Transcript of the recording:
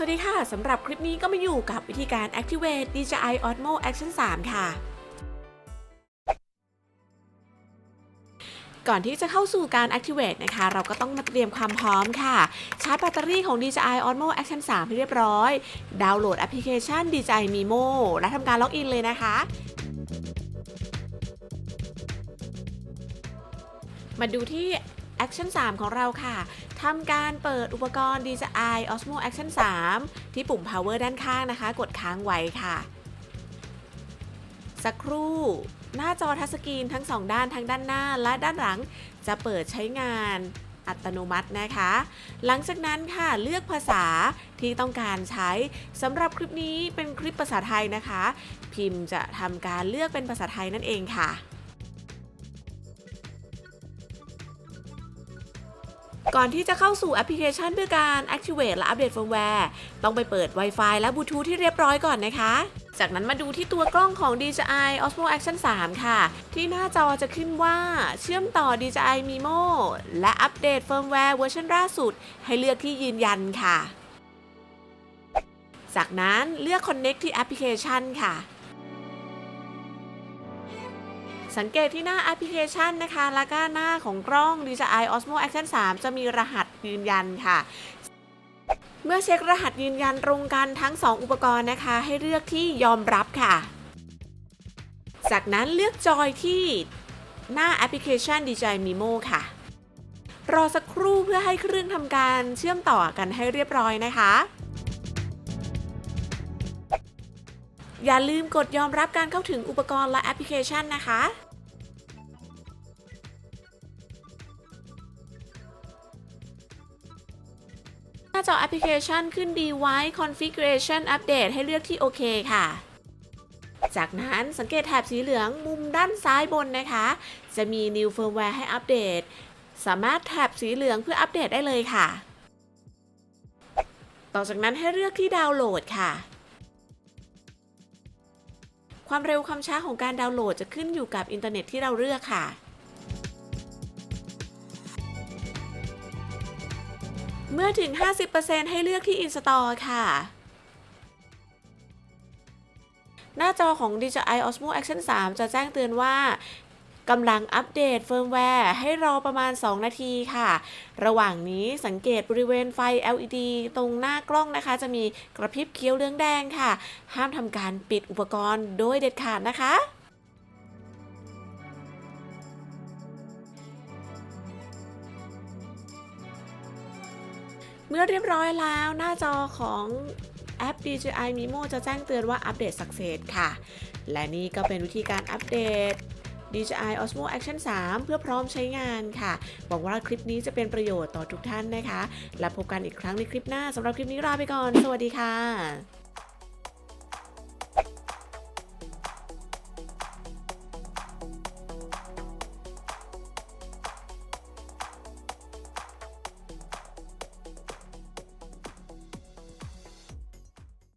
สวัสดีค่ะ สำหรับคลิปนี้ก็มาอยู่กับวิธีการ activate DJI Osmo Action 3 ค่ะ ก่อนที่จะเข้าสู่การ activate นะคะ เราก็ต้องมาเตรียมความพร้อมค่ะ ชาร์จแบตเตอรี่ของ DJI Osmo Action 3 ให้เรียบร้อย ดาวน์โหลดแอปพลิเคชัน DJI Mimo และทำการล็อกอินเลยนะคะมาดูที่ Action 3ของเราค่ะทำการเปิดอุปกรณ์ DJI Osmo Action 3 ที่ปุ่ม power ด้านข้างนะคะ กดค้างไว้ค่ะ สักครู่ หน้าจอทัชสกรีนทั้งสองด้านทั้งด้านหน้าและด้านหลังจะเปิดใช้งานอัตโนมัตินะคะ หลังจากนั้นค่ะเลือกภาษาที่ต้องการใช้สำหรับคลิปนี้เป็นคลิปภาษาไทยนะคะ พิมพ์จะทำการเลือกเป็นภาษาไทยนั่นเองค่ะ ก่อนที่จะเข้าสู่แอปพลิเคชันด้วยการ Activate และอัปเดตเฟิร์มแวร์ ต้องไปเปิด Wi-Fi และบลูทูธที่เรียบร้อยก่อนนะคะ จากนั้นมาดูที่ตัวกล้องของ DJI Osmo Action 3 ค่ะ ที่หน้าจอจะขึ้นว่าเชื่อมต่อ DJI Mimo และอัปเดตเฟิร์มแวร์เวอร์ชันล่าสุด ให้เลือกที่ยืนยันค่ะ จากนั้นเลือก Connect ที่แอปพลิเคชันค่ะ สังเกตที่หน้าแอปพลิเคชันนะคะ แล้วก็หน้าของกล้อง DJI Osmo Action 3 จะมีรหัสยืนยันค่ะเมื่อเช็ครหัสยืนยันตรงกันทั้ง 2 อุปกรณ์นะคะ ให้เลือกที่ยอมรับค่ะ จากนั้นเลือกจอยที่หน้าแอปพลิเคชัน DJI Mimo ค่ะ รอสักครู่เพื่อให้เครื่องทำการเชื่อมต่อกันให้เรียบร้อยนะคะ อย่าลืมกดยอมรับการเข้าถึงอุปกรณ์และแอปพลิเคชันนะคะ น้าจอแอปพลิเคชันขึ้น Device Configuration Update ให้เลือกที่โอเคค่ะ จากนั้นสังเกตแถบสีเหลืองมุมด้านซ้ายบนนะคะ จะมี New Firmware ให้อัปเดต สามารถแถบสีเหลืองเพื่ออัปเดตได้เลยค่ะ ต่อจากนั้นให้เลือกที่ดาวน์โหลดค่ะความเร็วความช้าของการดาวน์โหลดจะขึ้นอยู่กับอินเทอร์เน็ตที่เราเลือกค่ะ เมื่อถึง 50%ให้เลือกที่ Install ค่ะ หน้าจอของ DJI Osmo Action 3 จะแจ้งเตือนว่ากำลังอัปเดตเฟิร์มแวร์ให้รอประมาณ 2 นาทีค่ะ ระหว่างนี้สังเกตบริเวณไฟ LED ตรงหน้ากล้องนะคะ จะมีกระพริบเขียวเหลืองแดงค่ะ ห้ามทำการปิดอุปกรณ์โดยเด็ดขาดนะคะ เมื่อเรียบร้อยแล้วหน้าจอของแอป DJI Mimo จะแจ้งเตือนว่าอัปเดต Success ค่ะ และนี่ก็เป็นวิธีการอัปเดต DJI Osmo Action 3 เพื่อพร้อมใช้งานค่ะ หวังว่าคลิปนี้จะเป็นประโยชน์ต่อทุกท่านนะคะ และพบกันอีกครั้งในคลิปหน้าสำหรับคลิปนี้ลาไปก่อน สวัสดีค่ะ